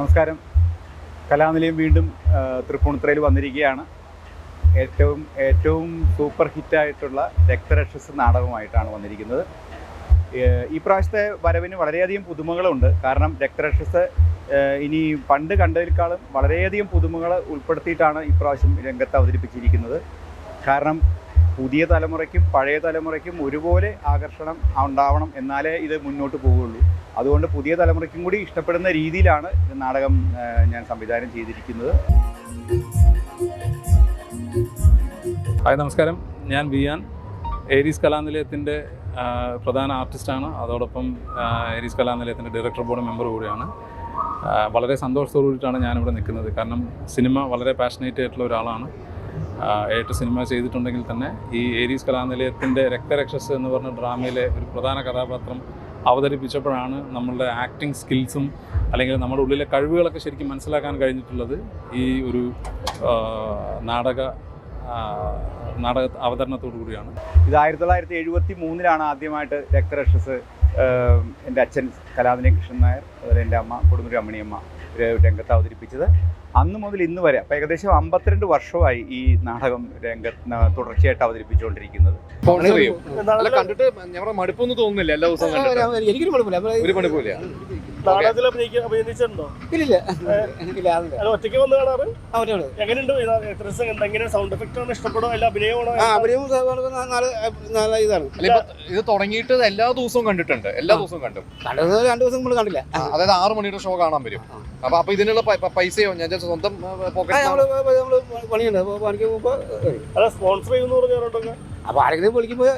നമസ്കാരം. കലാനിലയം വീണ്ടും തൃപ്പൂണിത്തറയിൽ വന്നിരിക്കുകയാണ്. ഏറ്റവും ഏറ്റവും സൂപ്പർ ഹിറ്റായിട്ടുള്ള രക്തരക്ഷസ് നാടകമായിട്ടാണ് വന്നിരിക്കുന്നത്. ഈ പ്രാവശ്യത്തെ വരവിന് വളരെയധികം പുതുമകളുണ്ട്. കാരണം രക്തരക്ഷസ് ഇനി പണ്ട് കണ്ടതിനേക്കാളും വളരെയധികം പുതുമകൾ ഉൾപ്പെടുത്തിയിട്ടാണ് ഇപ്രാവശ്യം രംഗത്ത് അവതരിപ്പിച്ചിരിക്കുന്നത്. കാരണം പുതിയ തലമുറയ്ക്കും പഴയ തലമുറയ്ക്കും ഒരുപോലെ ആകർഷണം ഉണ്ടാവണം എന്നാലേ ഇത് മുന്നോട്ട് പോവുകയുള്ളൂ. അതുകൊണ്ട് പുതിയ തലമുറയ്ക്കും കൂടി ഇഷ്ടപ്പെടുന്ന രീതിയിലാണ് നാടകം ഞാൻ സംവിധാനം ചെയ്തിരിക്കുന്നത്. ഹായ് നമസ്കാരം. ഞാൻ വിയാൻ. ഏരീസ് കലാനിലയത്തിന്റെ പ്രധാന ആർട്ടിസ്റ്റാണ്. അതോടൊപ്പം ഏരീസ് കലാനിലയത്തിന്റെ ഡയറക്ടർ ബോർഡ് മെമ്പർ കൂടിയാണ്. വളരെ സന്തോഷത്തോടു കൂടിയിട്ടാണ് ഞാനിവിടെ നിൽക്കുന്നത്. കാരണം സിനിമ വളരെ പാഷനേറ്റ് ആയിട്ടുള്ള ഒരാളാണ്. ഏറ്റവും സിനിമ ചെയ്തിട്ടുണ്ടെങ്കിൽ തന്നെ ഈ ഏരീസ് കലാനിലയത്തിന്റെ രക്തരക്ഷസ് എന്ന് പറഞ്ഞ ഡ്രാമയിലെ ഒരു പ്രധാന കഥാപാത്രം അവതരിപ്പിച്ചപ്പോഴാണ് നമ്മളുടെ ആക്ടിങ് സ്കിൽസും അല്ലെങ്കിൽ നമ്മുടെ ഉള്ളിലെ കഴിവുകളൊക്കെ ശരിക്കും മനസ്സിലാക്കാൻ കഴിഞ്ഞിട്ടുള്ളത് ഈ ഒരു നാടക നാടക അവതരണത്തോടു കൂടിയാണ്. ഇത് ആയിരത്തി തൊള്ളായിരത്തി എഴുപത്തി മൂന്നിലാണ് ആദ്യമായിട്ട് രക്തരക്ഷസ് എന്റെ അച്ഛൻ കലാദിനി കൃഷ്ണൻ നായർ അതുപോലെ എന്റെ അമ്മ കൊടുമുരി അമ്മണിയമ്മ രംഗത്ത് അവതരിപ്പിച്ചത്. അന്ന് മുതൽ ഇന്ന് വരെ അപ്പോൾ ഏകദേശം അമ്പത്തിരണ്ട് വർഷമായി ഈ നാടകം രംഗത്ത് തുടർച്ചയായിട്ട് അവതരിപ്പിച്ചുകൊണ്ടിരിക്കുന്നത്. കണ്ടിട്ട് ഞങ്ങളുടെ മടുപ്പൊന്നും തോന്നുന്നില്ല എല്ലാ ദിവസവും എനിക്കൊരു മടുപ്പില്ല ഒരു മടുപ്പില്ല നാടകത്തിൽ അഭിനയിച്ചിട്ടുണ്ടോ? ഇല്ല അല്ല ഒറ്റയ്ക്ക് വന്ന് കാണാറ്? അവരോട് എങ്ങനെയുണ്ട്? ഇത് എത്ര ദിവസം കണ്ട് എങ്ങനെ സൗണ്ട് എഫക്റ്റ് ആണ്? ഇഷ്ടപ്പെടോ? അല്ല അഭിനയമാണോ? ഇതാണ്. ഇത് തുടങ്ങിയിട്ട് എല്ലാ ദിവസവും കണ്ടിട്ടുണ്ട്. എല്ലാ ദിവസവും കണ്ടു. കണ്ടത് രണ്ടു ദിവസം നമ്മൾ കണ്ടില്ല. അതായത് ആറ് മണിയുടെ ഷോ കാണാൻ വരും. അപ്പൊ അപ്പൊ ഇതിനുള്ള പൈസയോ? ഞാൻ സ്വന്തം പോക്കറ്റ് പണിയുണ്ട്. പണിക്ക് അല്ല സ്പോൺസർ ചെയ്യുന്നു അപ്പോൾ ആരെങ്കിലും വിളിക്കുമ്പോൾ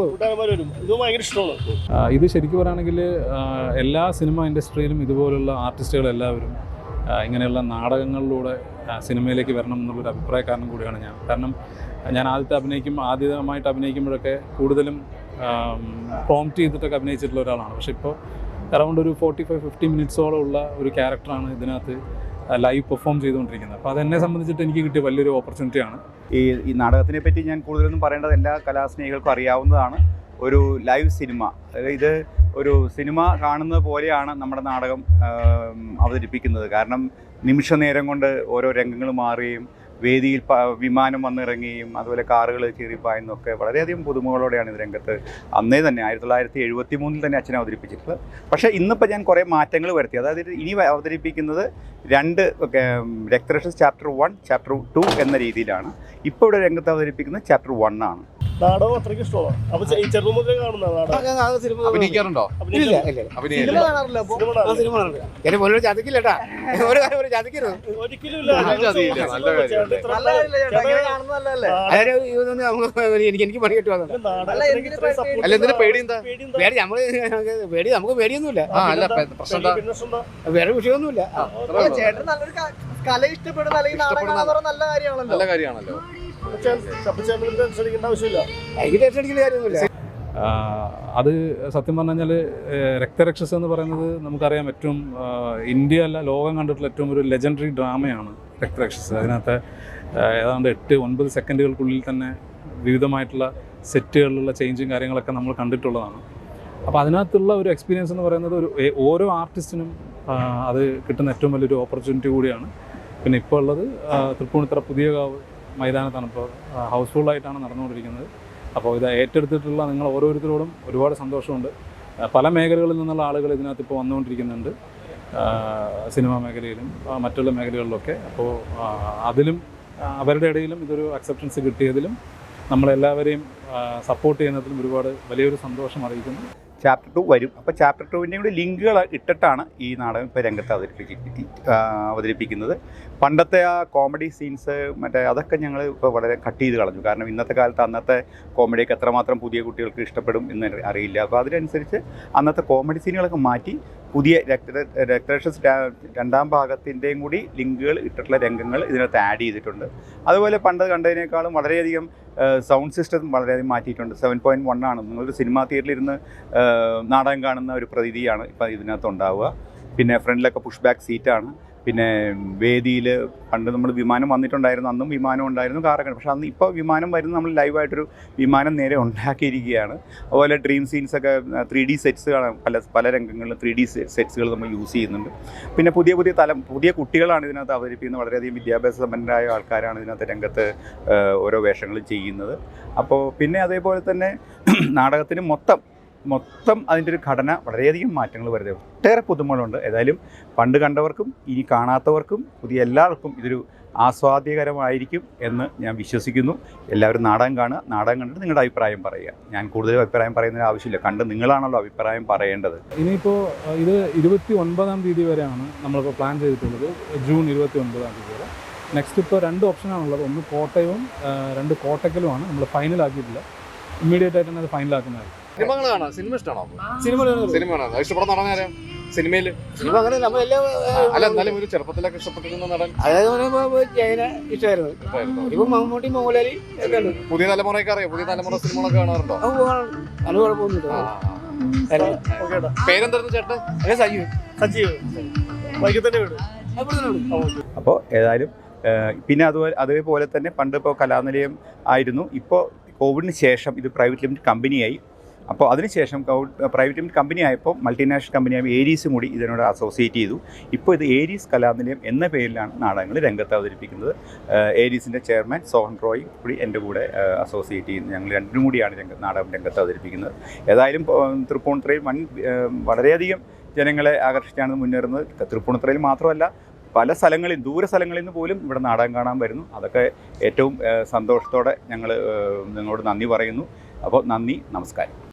പോകും. ഇത് ശരിക്കും പറയുകയാണെങ്കിൽ എല്ലാ സിനിമ ഇൻഡസ്ട്രിയിലും ഇതുപോലുള്ള ആർട്ടിസ്റ്റുകൾ എല്ലാവരും ഇങ്ങനെയുള്ള നാടകങ്ങളിലൂടെ സിനിമയിലേക്ക് വരണം എന്നുള്ളൊരു അഭിപ്രായക്കാരനും കൂടിയാണ് ഞാൻ. കാരണം ഞാൻ ആദ്യത്തെ അഭിനയിക്കും ആദ്യമായിട്ട് അഭിനയിക്കുമ്പോഴൊക്കെ കൂടുതലും പ്രോംപ്റ്റ് ചെയ്തിട്ടൊക്കെ അഭിനയിച്ചിട്ടുള്ള ഒരാളാണ്. പക്ഷേ ഇപ്പോൾ അറൗണ്ട് ഒരു ഫോർട്ടി ഫൈവ് ഫിഫ്റ്റി മിനിറ്റ്സോളം ഉള്ള ഒരു ക്യാരക്ടറാണ് ഇതിനകത്ത് ലൈവ് പെർഫോം ചെയ്തുകൊണ്ടിരിക്കുന്നത്. അപ്പോൾ അതെന്നെ സംബന്ധിച്ചിട്ട് എനിക്ക് കിട്ടിയ വലിയൊരു ഓപ്പർച്യൂണിറ്റിയാണ് ഈ ഈ നാടകത്തിനെ പറ്റി ഞാൻ കൂടുതലൊന്നും പറയേണ്ടത് എല്ലാ കലാസ്നേഹികൾക്കും അറിയാവുന്നതാണ്. ഒരു ലൈവ് സിനിമ ഇത് ഒരു സിനിമ കാണുന്നത് പോലെയാണ് നമ്മുടെ നാടകം അവതരിപ്പിക്കുന്നത്. കാരണം നിമിഷ നേരം കൊണ്ട് ഓരോ രംഗങ്ങൾ മാറുകയും വേദിയിൽ വിമാനം വന്നിറങ്ങുകയും അതുപോലെ കാറുകൾ ചീറിപ്പായുന്നൊക്കെ വളരെയധികം പുതുമകളോടെയാണ് ഇത് രംഗത്ത് അന്നേ തന്നെ ആയിരത്തി തൊള്ളായിരത്തി എഴുപത്തി മൂന്നിൽ തന്നെ അച്ഛനെ അവതരിപ്പിച്ചിട്ടുള്ളത്. പക്ഷേ ഇന്നിപ്പോൾ ഞാൻ കുറേ മാറ്റങ്ങൾ വരുത്തി. അതായത് ഇനി അവതരിപ്പിക്കുന്നത് രണ്ട് രക്തരക്ഷസ് ചാപ്റ്റർ വൺ ചാപ്റ്റർ ടു എന്ന രീതിയിലാണ്. ഇപ്പോൾ ഇവിടെ രംഗത്ത് അവതരിപ്പിക്കുന്നത് ചാപ്റ്റർ വൺ ആണ്. നാടകം അത്രയ്ക്ക് ഇഷ്ടമാണ് അപ്പൊ ഈ ചെറുപ്പം മുതലേ കാണുന്ന നാടകം. ഞാൻ ആ സിനിമ അഭിനയിക്കാറുണ്ടോ? ഇല്ല. ഇല്ല കാണാറില്ല ആ സിനിമ കാണുന്നില്ല എന്നെ പോലെ ചതിക്കില്ലട്ടാ ഒരു കാര്യം ഒരു ചതിക്കരുത് ഒരിക്കലും ഇല്ല. നല്ല കാര്യം. നല്ല കാര്യം. അതായത് ഇതൊന്നും നമുക്ക് എനിക്ക് എനിക്ക് പണി കിട്ടുവാ അല്ല എന്തിനാ പേടി എന്താ? പേടി നമ്മൾ പേടി നമുക്ക് പേടിയൊന്നുമില്ല. ആ അല്ല പെ- പ്രശ്നം എന്താ? വേറെ വിഷയമൊന്നുമില്ല. അത്രേ ഉള്ളൂ. ചേട്ടൻ നല്ലൊരു ക- കല ഇഷ്ടപ്പെടുന്ന അല്ലെങ്കിൽ നാടകം ഇഷ്ടപ്പെടുന്ന- കാണാൻ നല്ല കാര്യമാണല്ലോ. നല്ല കാര്യമാണല്ലോ. അത് സത്യം പറഞ്ഞു കഴിഞ്ഞാൽ രക്തരക്ഷസ് എന്ന് പറയുന്നത് നമുക്കറിയാം ഏറ്റവും ഇന്ത്യ അല്ല ലോകം കണ്ടിട്ടുള്ള ഏറ്റവും ഒരു ലെജൻഡറി ഡ്രാമയാണ് രക്തരക്ഷസ്. അതിനകത്ത് ഏതാണ്ട് എട്ട് ഒൻപത് സെക്കൻഡുകൾക്കുള്ളിൽ തന്നെ വിവിധമായിട്ടുള്ള സെറ്റുകളിലുള്ള ചേഞ്ചും കാര്യങ്ങളൊക്കെ നമ്മൾ കണ്ടിട്ടുള്ളതാണ്. അപ്പോൾ അതിനകത്തുള്ള ഒരു എക്സ്പീരിയൻസ് എന്ന് പറയുന്നത് ഒരു ഓരോ ആർട്ടിസ്റ്റിനും അത് കിട്ടുന്ന ഏറ്റവും വലിയൊരു ഓപ്പർച്യൂണിറ്റി കൂടിയാണ്. പിന്നെ ഇപ്പോൾ ഉള്ളത് തൃപ്പൂണിത്തറ പുതിയ കാവ് മൈതാനത്താണ് ഇപ്പോൾ ഹൗസ്ഫുള്ളായിട്ടാണ് നടന്നുകൊണ്ടിരിക്കുന്നത്. അപ്പോൾ ഇത് ഏറ്റെടുത്തിട്ടുള്ള നിങ്ങൾ ഓരോരുത്തരോടും ഒരുപാട് സന്തോഷമുണ്ട്. പല മേഖലകളിൽ നിന്നുള്ള ആളുകൾ ഇതിനകത്ത് ഇപ്പോൾ വന്നുകൊണ്ടിരിക്കുന്നുണ്ട്. സിനിമാ മേഖലയിലും മറ്റുള്ള മേഖലകളിലൊക്കെ. അപ്പോൾ അതിലും അവരുടെ ഇടയിലും ഇതൊരു അക്സെപ്റ്റൻസ് കിട്ടിയതിലും നമ്മളെല്ലാവരെയും സപ്പോർട്ട് ചെയ്യുന്നതിലും ഒരുപാട് വലിയൊരു സന്തോഷം അറിയിക്കുന്നു. ചാപ്റ്റർ ടു വരും. അപ്പോൾ ചാപ്റ്റർ ടുവിന്റെയും കൂടി ലിങ്കുകൾ ഇട്ടിട്ടാണ് ഈ നാടകം ഇപ്പോൾ രംഗത്ത് അവതരിപ്പിക്കുന്നത്. പണ്ടത്തെ ആ കോമഡി സീൻസ് മറ്റേ അതൊക്കെ ഞങ്ങൾ ഇപ്പോൾ വളരെ കട്ട് ചെയ്ത് കളഞ്ഞു. കാരണം ഇന്നത്തെ കാലത്ത് അന്നത്തെ കോമഡിയൊക്കെ എത്രമാത്രം പുതിയ കുട്ടികൾക്ക് ഇഷ്ടപ്പെടും എന്ന് അറിയില്ല. അപ്പോൾ അതിനനുസരിച്ച് അന്നത്തെ കോമഡി സീനുകളൊക്കെ മാറ്റി പുതിയ രക്ത രക്തരക്ഷസ് രണ്ടാം ഭാഗത്തിന്റെയും കൂടി ലിങ്കുകൾ ഇട്ടിട്ടുള്ള രംഗങ്ങൾ ഇതിനകത്ത് ആഡ് ചെയ്തിട്ടുണ്ട്. അതുപോലെ പണ്ട് കണ്ടതിനേക്കാളും വളരെയധികം സൗണ്ട് സിസ്റ്റം വളരെയധികം മാറ്റിയിട്ടുണ്ട്. സെവൻ പോയിന്റ് വൺ ആണ്. നിങ്ങളൊരു സിനിമാ തിയേറ്ററിൽ ഇരുന്ന് നാടകം കാണുന്ന ഒരു പ്രതീതിയാണ് ഇപ്പം ഇതിനകത്ത് ഉണ്ടാവുക. പിന്നെ ഫ്രണ്ടിലൊക്കെ പുഷ് ബാക്ക് സീറ്റാണ് പിന്നെ വേദിയിൽ പണ്ട് നമ്മൾ വിമാനം വന്നിട്ടുണ്ടായിരുന്നു അന്നും വിമാനം ഉണ്ടായിരുന്നു കാറൊക്കെ. പക്ഷേ അന്ന് ഇപ്പോൾ വിമാനം വരുന്നത് നമ്മൾ ലൈവായിട്ടൊരു വിമാനം നേരെ ഉണ്ടാക്കിയിരിക്കുകയാണ്. അതുപോലെ ഡ്രീം സീൻസൊക്കെ ത്രീ ഡി സെറ്റ്സുകളാണ് പല പല രംഗങ്ങളിലും ത്രീ ഡി സെറ്റ്സുകൾ നമ്മൾ യൂസ് ചെയ്യുന്നുണ്ട്. പിന്നെ പുതിയ പുതിയ തലം പുതിയ കുട്ടികളാണ് ഇതിനകത്ത് അവതരിപ്പിക്കുന്നത്. വളരെയധികം വിദ്യാഭ്യാസ സമ്പന്നരായ ആൾക്കാരാണ് ഇതിനകത്ത് രംഗത്ത് ഓരോ വേഷങ്ങളും ചെയ്യുന്നത്. അപ്പോൾ പിന്നെ അതേപോലെ തന്നെ നാടകത്തിന് മൊത്തം മൊത്തം അതിന്റെ ഒരു ഘടന വളരെയധികം മാറ്റങ്ങൾ വരുന്നത് ഒട്ടേറെ പുതുമകളുണ്ട്. ഏതായാലും പണ്ട് കണ്ടവർക്കും ഇനി കാണാത്തവർക്കും പുതിയ എല്ലാവർക്കും ഇതൊരു ആസ്വാദ്യകരമായിരിക്കും എന്ന് ഞാൻ വിശ്വസിക്കുന്നു. എല്ലാവരും നാടകം കാണുക. നാടകം കണ്ടിട്ട് നിങ്ങളുടെ അഭിപ്രായം പറയുക. ഞാൻ കൂടുതൽ അഭിപ്രായം പറയുന്നതിന് ആവശ്യമില്ല. കണ്ട് നിങ്ങളാണല്ലോ അഭിപ്രായം പറയേണ്ടത്. ഇനിയിപ്പോൾ ഇത് ഇരുപത്തി ഒൻപതാം തീയതി വരെയാണ് നമ്മളിപ്പോൾ പ്ലാൻ ചെയ്തിട്ടുള്ളത്. ജൂൺ ഇരുപത്തി ഒൻപതാം തീയതി വരെ. നെക്സ്റ്റ് ഇപ്പോൾ രണ്ട് ഓപ്ഷനാണുള്ളത് ഒന്ന് കോട്ടയവും രണ്ട് കോട്ടക്കലുമാണ്. നമ്മൾ ഫൈനലാക്കിയിട്ടില്ല ഇമ്മീഡിയറ്റ് ആയിട്ട് തന്നെ അത് ഫൈനലാക്കുന്നതായിരിക്കും സിനിമകൾ കാണാം. സിനിമ ഇഷ്ടമാണോ സിനിമ സിനിമ കാണാം. ഇഷ്ടപ്പെടുന്ന നടനാരാ സിനിമയിൽ സിനിമ അങ്ങനെ നമ്മളെല്ലാം അല്ല എന്നാലും ഒരു ചെറുപ്പത്തിലൊക്കെ ഇഷ്ടപ്പെട്ടിരുന്ന നടൻ. അതായത് പറയുമ്പോ ജയന ഇഷ്ടമായിരുന്നു. ഇപ്പൊ മമ്മൂട്ടി മോഹൻലാലി പുതിയ തലമുറയൊക്കെ അറിയാം? പുതിയ തലമുറ സിനിമകളൊക്കെ കാണാറുണ്ടോ? അത് കുഴപ്പമൊന്നുമില്ല. പേരെന്തായിരുന്നു ചേട്ടൻ? അതെ സജീവ് സജീവ്. വൈകിട്ട് തന്നെ വിടും. അപ്പോൾ ഏതായാലും പിന്നെ അതുപോലെ അതേപോലെ തന്നെ പണ്ട് ഇപ്പോൾ കലാനിലയം ആയിരുന്നു. ഇപ്പോൾ കോവിഡിന് ശേഷം ഇത് പ്രൈവറ്റ് ലിമിറ്റഡ് കമ്പനിയായി. അപ്പോൾ അതിനുശേഷം പ്രൈവറ്റ് ലിമിറ്റഡ് കമ്പനി ആയപ്പോൾ മൾട്ടിനാഷണൽ കമ്പനിയായ ഏരീസും കൂടി ഇതിനോട് അസോസിയേറ്റ് ചെയ്തു. ഇപ്പോൾ ഇത് ഏരീസ് കലാനിലയം എന്ന പേരിലാണ് നാടകങ്ങൾ രംഗത്ത് അവതരിപ്പിക്കുന്നത്. ഏരീസിന്റെ ചെയർമാൻ സോഹൻ റോയ് കൂടി എന്റെ കൂടെ അസോസിയേറ്റ് ചെയ്യുന്നു. ഞങ്ങൾ രണ്ടും കൂടിയാണ് രംഗ നാടകം രംഗത്ത് അവതരിപ്പിക്കുന്നത്. ഏതായാലും തൃപ്പൂണിത്തുറയിൽ വൻ വളരെയധികം ജനങ്ങളെ ആകർഷിച്ചാണ് മുന്നേറുന്നത്. തൃപ്പൂണിത്തുറയിൽ മാത്രമല്ല പല സ്ഥലങ്ങളിൽ ദൂര സ്ഥലങ്ങളിൽ നിന്ന് പോലും ഇവിടെ നാടകം കാണാൻ വരുന്നു. അതൊക്കെ ഏറ്റവും സന്തോഷത്തോടെ ഞങ്ങൾ നിങ്ങളോട് നന്ദി പറയുന്നു. അപ്പോൾ നന്ദി നമസ്കാരം.